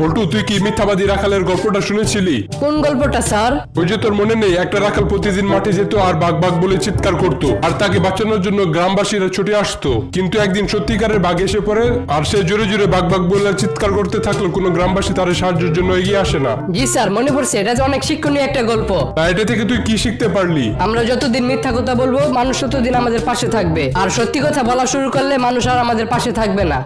বল্টু তুই কি মিথ্যাবাদী রাখালের গল্পটা শুনেছিলি? কোন গল্পটা স্যার? ওই যে তোর মনে নেই একটা রাখাল প্রতিদিন মাঠে যেত আর বাঘ বাঘ বলে চিৎকার করতো আর তাকে বাঁচানোর জন্য গ্রামবাসীরা ছুটে আসতো। কিন্তু একদিন সত্যিকারের বাঘ এসে পড়ে আর সে জোরে জোরে বাঘ বাঘ বলে চিৎকার করতে থাকল কোনো গ্রামবাসী তার সাহায্যের জন্য এগিয়ে আসে না। জি স্যার মনে পড়ছে এটা যে অনেক শিক্ষণীয় একটা গল্প। তা এটা থেকে তুই কি শিখতে পারলি? আমরা যতদিন মিথ্যা কথা বলব মানুষ ততদিন আমাদের পাশে থাকবে। আর সত্যি কথা বলা শুরু করলে মানুষ আর আমাদের পাশে থাকবে না।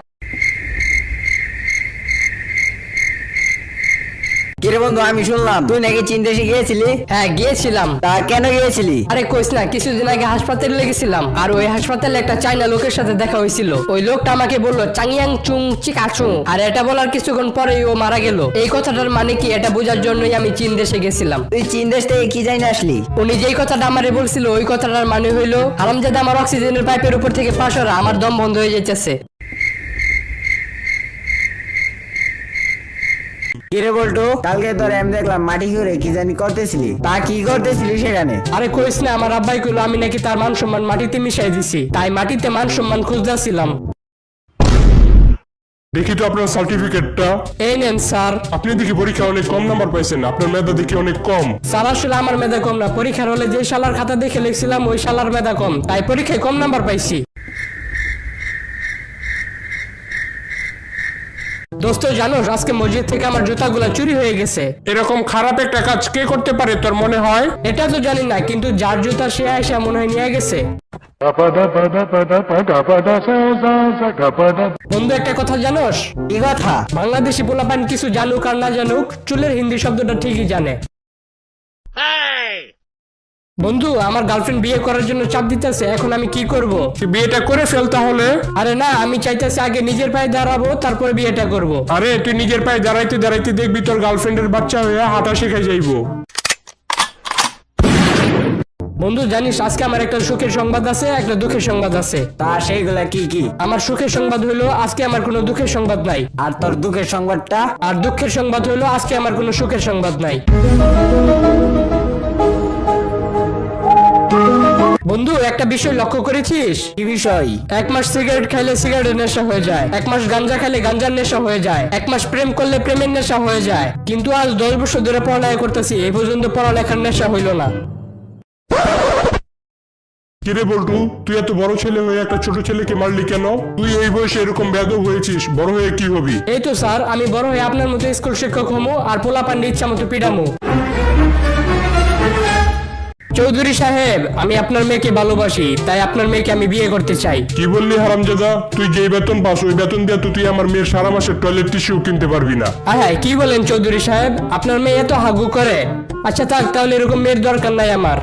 কিরে বন্ধু আমি শুনলাম। তুই নাকি চীন দেশে গিয়েছিলি? হ্যাঁ গিয়েছিলাম। তা কেন গিয়েছিলি? আরে কইস না কিছুদিন আগে হাসপাতালে লেগেছিলাম। আর ওই হাসপাতালে একটা চাইনা লোকের সাথে দেখা হয়েছিল। ওই লোকটা আমাকে বলল চাংয়াং চুং চিকাচুং। আর এটা বলার কিছুক্ষণ পরেই ও মারা গেল। এই কথাটার মানে কি এটা বোঝার জন্যই আমি চীন দেশে গেছিলাম। তুই চীন দেশ থেকে কি জানি আসলি? উনি যেই কথাটা আমারে বলছিল ওই কথাটার মানে হইল হারামজাদা আমার অক্সিজেনের পাইপের উপর থেকে পাশ আমার দম বন্ধ হয়ে যাইতেছে। কিরে বলটু কালকে তোর আমি দেখলাম মাটি ঘুরে কি জানি করতেছিলি? তা কি করতেছিলি সেখানে? আরে কইস না আমার আব্বাই কইলো আমি নাকি তার মান সম্মান মাটিতে মিশাই দিছি তাই মাটিতে মান সম্মান খুঁজতেছিলাম। দেখি তো আপনার সার্টিফিকেটটা এই নেন স্যার। আপনি দেখি পরীক্ষা অনেক কম নাম্বার পাইছেন আপনার মেধা দেখি অনেক কম। স্যার আসলে আমার মেধা কম না পরীক্ষার হলে যে শালার খাতা দেখে লিখছিলাম ওই শালার মেধা কম তাই পরীক্ষায় কম নাম্বার পাইছি। দোস্ত জানোস আজকে মসজিদ থেকে আমার জুতাগুলা চুরি হয়ে গেছে। এরকম খারাপ একটা কাজ কে করতে পারে তোর মনে হয়? এটা তো জানি না কিন্তু যার জুতা সে আয়সা মনে হয় নিয়ে গেছে। বন্ধু একটা কথা জানোস? কি কথা বাংলাদেশি পোলাপান কিছু জানুক আর না জানুক চুলের হিন্দি শব্দটা ঠিকই জানে। বন্ধু আমার গার্লফ্রেন্ড বিয়ে করার জন্য চাপ দিতেছে এখন আমি কি করব? তুই বিয়েটা করে ফেল তাহলে? আরে না আমি চাইতেছি আগে নিজের পায়ে দাঁড়াবো তারপরে বিয়েটা করব। আরে তুই নিজের পায়ে দাঁড়াইতে দাঁড়াইতে দেখবি তোর গার্লফ্রেন্ডের বাচ্চা হয়ে হাঁটা শিখে যাইবো। বন্ধু জানিস আজকে আমার একটা সুখের সংবাদ আছে একটা দুঃখের সংবাদ আছে। তা সেইগুলা কি কি? আমার সুখের সংবাদ হইল আজকে আমার কোনো দুঃখের সংবাদ নাই। আর তোর দুঃখের সংবাদটা? আর দুঃখের সংবাদ হইল আজকে আমার কোনো সুখের সংবাদ নাই। বন্ধু একটা বিষয় লক্ষ্য করেছিস? কি বিষয়? এক মাস সিগারেট খাইলে সিগারেটের নেশা হয়ে যায়। এক মাস গাঞ্জা খাইলে গাঞ্জার নেশা হয়ে যায়। এক মাস প্রেম করলে প্রেমের নেশা হয়ে যায়। কিন্তু আজ দশ বছর ধরে পড়ালেখা করতেছি এই পর্যন্ত পড়ালেখার নেশা হইল না। কিরে বলটু তুই এত বড় ছেলে হয়ে একটা ছোট ছেলেকে মারলি কেন? তুই এই বয়সে এরকম বেদব হয়েছিস বড় হয়ে কি হবি? এই তো স্যার আমি বড় হয়ে আপনার মতো স্কুল শিক্ষক হমো আর পোলা পান্ডি ইচ্ছা মতো পিডামো চৌধুরী সাহেব আমি আপনার মেয়েকে ভালোবাসি তাই আপনার মেয়েকে আমি বিয়ে করতে চাই। কি বললি হারামজাদা? তুই যে বেতন পাস ওই বেতন দিয়ে তো তুই আমার মেয়ের সারা মাসের টয়লেট টিস্যু কিনতে পারবি না। হ্যাঁ কি বলেন চৌধুরী সাহেব? আপনার মেয়ে এত হাগু করে। আচ্ছা থাক তাহলে এরকম মেয়ের দরকার নাই আমার।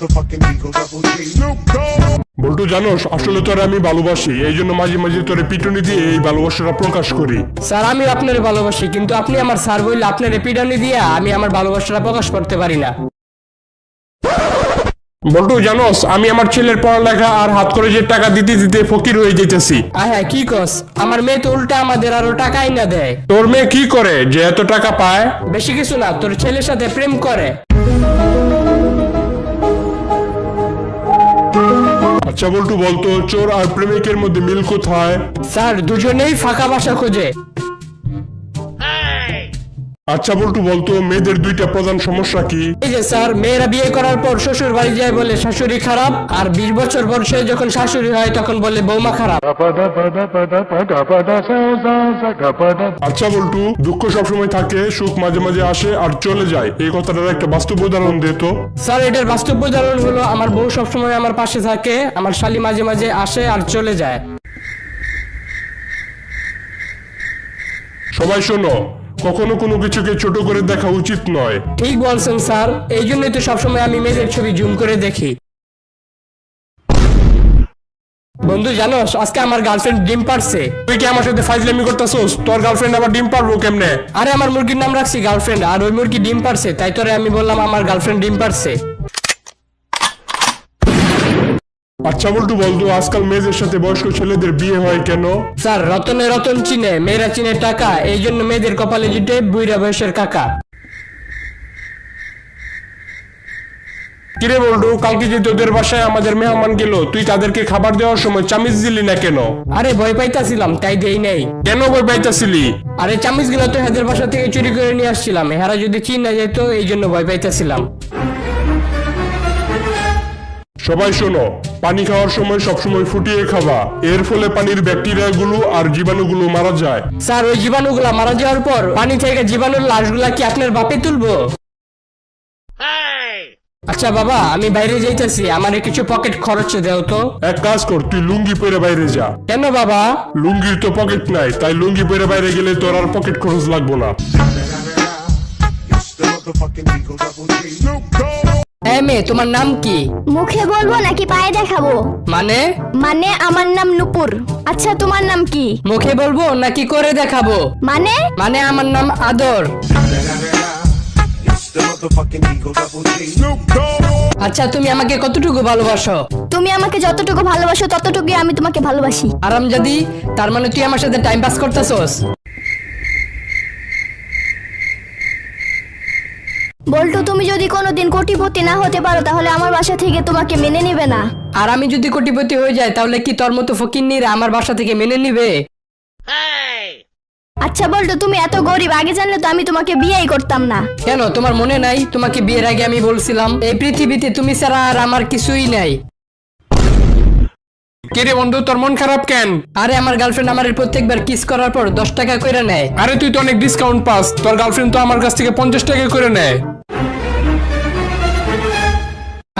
Motherfucking Eagle Double G. Snoop. বল্টু জানোস আসলে তোরে আমি ভালোবাসি এই জন্য মাঝে মাঝে তোরে পিটুনি দিয়ে এই ভালোবাসাটা প্রকাশ করি। স্যার আমি আপনার ভালোবাসি কিন্তু আপনি আমার স্যার বললে আপনার পিডানি দিয়া আমি আমার ভালোবাসাটা প্রকাশ করতে পারি না। বল্টু জানোস আমি আমার ছেলের পড়ালেখা আর হাত করে যে টাকা দিতে দিতে ফকির হয়ে যেতেছি। হ্যাঁ হ্যাঁ কি কস? আমার মেয়ে তো উল্টা আমাদের আরও টাকাই না দেয়। তোর মেয়ে কি করে? যে এত টাকা পায়? বেশি কিছু না তোর ছেলের সাথে প্রেম করে। আচ্ছা বল্টু বলতো চোর আর প্রেমিকের মধ্যে মিল কোথায়? স্যার দুজনেই ফাঁকা বাসা খোঁজে। আচ্ছা বল্টু বলতো মেয়েদের দুইটা প্রধান সমস্যা কি? এই যে স্যার মেয়েরা বিয়ে করার পর শ্বশুর বাড়ি যায় বলে শাশুড়ি খারাপ আর বিশ বছর পর সে যখন শাশুড়ি হয় তখন বলে বৌমা খারাপ। আচ্ছা বল্টু দুঃখ সবসময় থাকে সুখ মাঝে মাঝে আসে আর চলে যায়। এই কথাটার একটা বাস্তব উদাহরণ দে তো। স্যার এটার বাস্তব উদাহরণ হলো আমার বউ সবসময় আমার পাশে থাকে আমার শালি মাঝে মাঝে আসে আর চলে যায়। সবাই শোনো কখনো কোনো কিছুকে ছোট করে দেখা উচিত নয়। ঠিক বলছেন, স্যার। এই জন্যই তো সবসময় আমি মেয়েদের ছবি জুম করে দেখি। বন্ধু জানোস আজকে আমার গার্লফ্রেন্ড ডিম পারছে তুই কি আমার সাথে ফাইজলামি করতেছস? তোর গার্লফ্রেন্ড আবার ডিম পারব কেমনে? আরে, আমার মুরগির নাম রাখছি গার্লফ্রেন্ড আর ওই মুরগি ডিম পারছে তাই তোরে আমি বললাম আমার গার্লফ্রেন্ড ডিম পারছে আচ্ছা বল্টু বলতো আজকাল মেয়েদের সাথে বয়স্ক ছেলেদের বিয়ে হয় কেন? স্যার রতনে রতন চিনে মেয়েরা চিনে টাকা এই জন্য মেয়েদের কপালে জুটে বুইরা বয়সের কাকা। কিরে বলটু কালকে যে তোদের বাসায় আমাদের মেহমান গেল তুই তাদেরকে খাবার দেওয়ার সময় চামিচ দিলি না কেন? আরে ভয় পাইতাছিলাম তাই দেই নাই। কেন বই পাইতাছিলি? আরে চামিচগুলো তো হেদের বাসা থেকে চুরি করে নিয়ে আসছিলাম হেরা যদি চিন না যেত এই জন্য ভয় পাইতেছিলাম। সবাই শোনো পানি খাওয়ার সময় সবসময় ফুটিয়ে খাবা এর ফলে পানির ব্যাকটেরিয়া গুলো আর জীবাণুগুলো মারা যায়। স্যার ওই জীবাণুগুলা মারা যাওয়ার পর পানি থেকে জীবাণুর লাশগুলা কি আপনার বাপে তুলবো? আচ্ছা বাবা আমি বাইরে যাইতেছি আমার কিছু পকেট খরচ দেও তো। এক কাজ কর তুই লুঙ্গি পরে বাইরে যা। কেন বাবা? লুঙ্গির তো পকেট নাই তাই লুঙ্গি পরে বাইরে গেলে তোর আর পকেট খরচ লাগবো না। হ্যাঁ মেয়ে তোমার নাম কি? মুখে বলব নাকি পায়ে দেখাবো? মানে? মানে আমার নাম নুপুর। আচ্ছা তোমার নাম কি? মুখে বলব নাকি করে দেখাবো? মানে? মানে আমার নাম আদর. আচ্ছা তুমি আমাকে কতটুকু ভালোবাসো? তুমি আমাকে যতটুকু ভালোবাসো ততটুকুই আমি তোমাকে ভালোবাসি। আরামজাদি তার মানে তুই আমার সাথে টাইম পাস করতেছস? বল্টু তুমি যদি কোনোদিন কোটিপতি না হতে পারো তাহলে আমার বাসা থেকে তোমাকে মেনে নেবে না। আর আমি যদি কোটিপতি হয়ে যাই তাহলে কি তোর মতো ফকিন্নিরা আমার বাসা থেকে মেনে নিবে? আচ্ছা বল্টু তুমি এত গরিব আগে জানলে তো আমি তোমাকে বিয়েই করতাম না। কেন? তোমার মনে নাই? তোমাকে বিয়ের আগে আমি বলছিলাম এই পৃথিবীতে তুমি ছাড়া আর আমার কিছুই নাই। কিরে বন্ধু তোর মন খারাপ কেন? আরে আমার গার্লফ্রেন্ড আমার প্রত্যেকবার কিস করার পর দশ টাকা করে নেয়। আরে তুই তো অনেক ডিসকাউন্ট পাস। তোর গার্লফ্রেন্ড তো আমার কাছ থেকে পঞ্চাশ টাকা করে নেয়।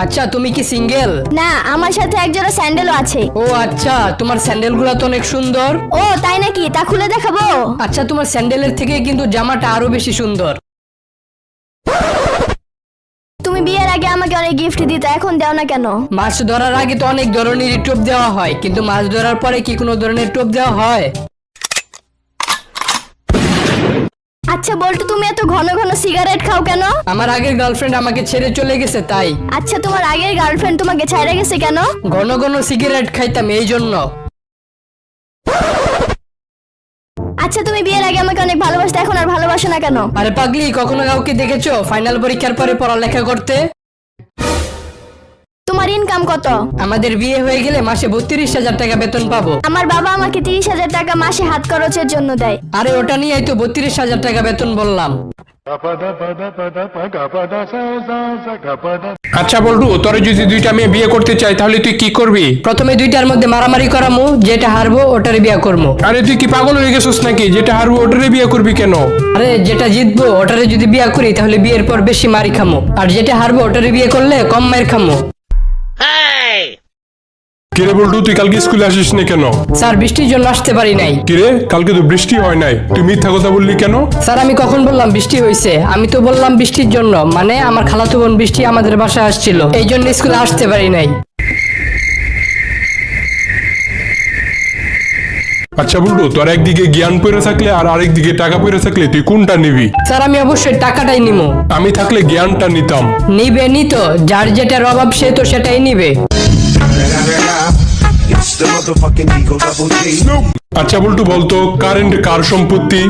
আচ্ছা তুমি কি সিঙ্গেল না আমার সাথে একজোড়া স্যান্ডেলও আছে। ও আচ্ছা তোমার স্যান্ডেলগুলা তো অনেক সুন্দর। ও তাই নাকি? তা খুলে দেখাবো। আচ্ছা তোমার স্যান্ডেলের থেকে কিন্তু জামাটা আরও বেশি সুন্দর তুমি বিয়ের আগে আমাকে অনেক গিফট দিতে এখন দাও না কেন? মাছ ধরার আগে তো অনেক ধরনের টোপ দেওয়া হয় কিন্তু মাছ ধরার পরে কি কোনো ধরনের টোপ দেওয়া হয়? আচ্ছা বল্টু তুমি এত ঘন ঘন সিগারেট খাও কেন? আমার আগের গার্লফ্রেন্ড আমাকে ছেড়ে চলে গেছে তাই। আচ্ছা তোমার আগের গার্লফ্রেন্ড তোমাকে ছাইড়া গেছে কেন? ঘন ঘন সিগারেট খাইতাম এই জন্য। আচ্ছা তুমি বিয়ের আগে আমাকে অনেক ভালোবাসতে এখন আর ভালোবাসো না কেন? আরে পাগলি কখনো কাউকে দেখেছ? ফাইনাল পরীক্ষার পরে পড়ালেখা করতে? তোমার ইনকাম কত? আমাদের বিয়ে হয়ে গেলে মাসে বত্রিশ হাজার টাকা বেতন পাবো। আমার বাবা আমাকে তিরিশ হাজার টাকা মাসে হাত খরচের জন্য দেয়। আরে ওটা নিয়েই তো বত্রিশ হাজার টাকা বেতন বললাম। আচ্ছা বলটু তোরে যদি দুইটা মেয়ে বিয়ে করতে চাই তাহলে তুই কি করবি? প্রথমে দুইটার মধ্যে মারামারি করামু যেটা হারবো ওটারে বিয়ে করব আরে তুই কি পাগল হয়ে গেছিস নাকি? যেটা হারবো ওটারে বিয়ে করবি কেন? আরে যেটা জিতবো ওটারে যদি বিয়ে করি তাহলে বিয়ের পর বেশি মারি খামো। আর যেটা হারবো ওটারে বিয়ে করলে কম মার খামো। কিরে বলটু তুই কালকে স্কুলে আসিস না কেন? স্যার বৃষ্টির জন্য আসতে পারি নাই। কিরে কালকে তো বৃষ্টি হয় নাই। তুই মিথ্যা কথা বললি কেন? স্যার আমি কখন বললাম বৃষ্টি হয়েছে আমি তো বললাম বৃষ্টির জন্য। মানে আমার খালাতো বোন বৃষ্টি আমাদের বাসায় আসছিল। এই জন্য স্কুলে আসতে পারি নাই। আচ্ছা বলটু তোর একদিকে জ্ঞান পড়ে থাকলে আর আরেকদিকে টাকা পড়ে থাকলে তুই কোনটা নিবি? স্যার আমি অবশ্যই টাকাটাই নিবো। আমি থাকলে জ্ঞানটা নিতাম। নিবে নি তো যার যেটার অভাব সে তো সেটাই নিবে. আচ্ছা বলটু বলতো কারেন্ট কার সম্পত্তি?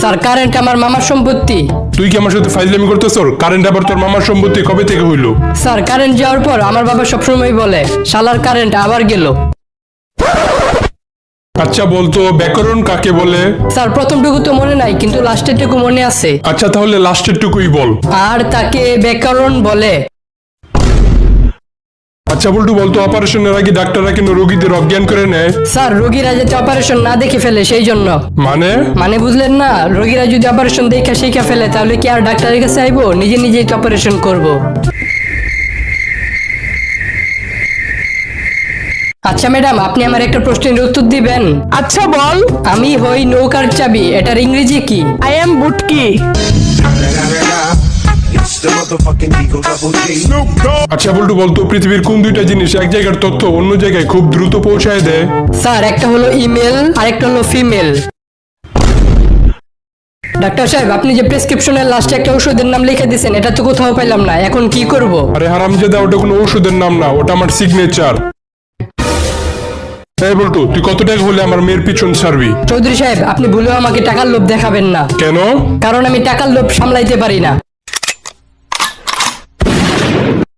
স্যার কারেন্ট আমার মামার সম্পত্তি। তুই কি আমার সাথে ফাইজলামি করতেছ? কারেন্ট আবার তোর মামার সম্পত্তি কবে থেকে হইল? স্যার কারেন্ট যাওয়ার পর আমার বাবা সবসময় বলে শালার কারেন্ট আবার গেল। আচ্ছা বলতো ব্যাকরণ কাকে বলে? স্যার প্রথমটুকু তো মনে নাই কিন্তু লাস্টেরটুকু মনে আছে। আচ্ছা তাহলে লাস্টের টুকুই বল। আর তাকে ব্যাকরণ বলে। আচ্ছা বলটু বলতো অপারেশনের আগে ডাক্তাররা কেন রোগীদের অজ্ঞান করে নেয়? স্যার রোগীরা যাতে অপারেশন না দেখে ফেলে সেই জন্য। মানে? মানে বুঝলেন না রোগীরা যদি অপারেশন দেখে শিখে ফেলে তাহলে কি আর ডাক্তারের কাছে আইবো? নিজে নিজেই তো অপারেশন করব। আচ্ছা ম্যাডাম আপনি আমার একটা প্রশ্নের উত্তর দিবেন। আচ্ছা বল। আমি হই নৌকার চাবি এটার ইংরেজি কি? আই এম বুটকি. আচ্ছা বলটু বলতো পৃথিবীর কোন দুইটা জিনিস এক জায়গার তথ্য অন্য জায়গায় খুব দ্রুত পৌঁছায় দেয়? স্যার একটা হলো ইমেল আর একটা হলো ফিমেল। ডাক্তার সাহেব আপনি যে প্রেসক্রিপশনের লাস্টে একটা ওষুধের নাম লিখে দিয়েছেন এটা তো কোথাও পেলাম না এখন কি করব? আরে হারামজাদা ওটা কোনো ওষুধের নাম না ওটা আমার সিগনেচার এই বলটু তুই কত টাকা হলে আমার মেয়ের পিছন ছাড়বি? চৌধুরী সাহেব আপনি ভুলেও আমাকে টাকার লোভ দেখাবেন না। কেন? কারণ আমি টাকার লোভ সামলাইতে পারি না।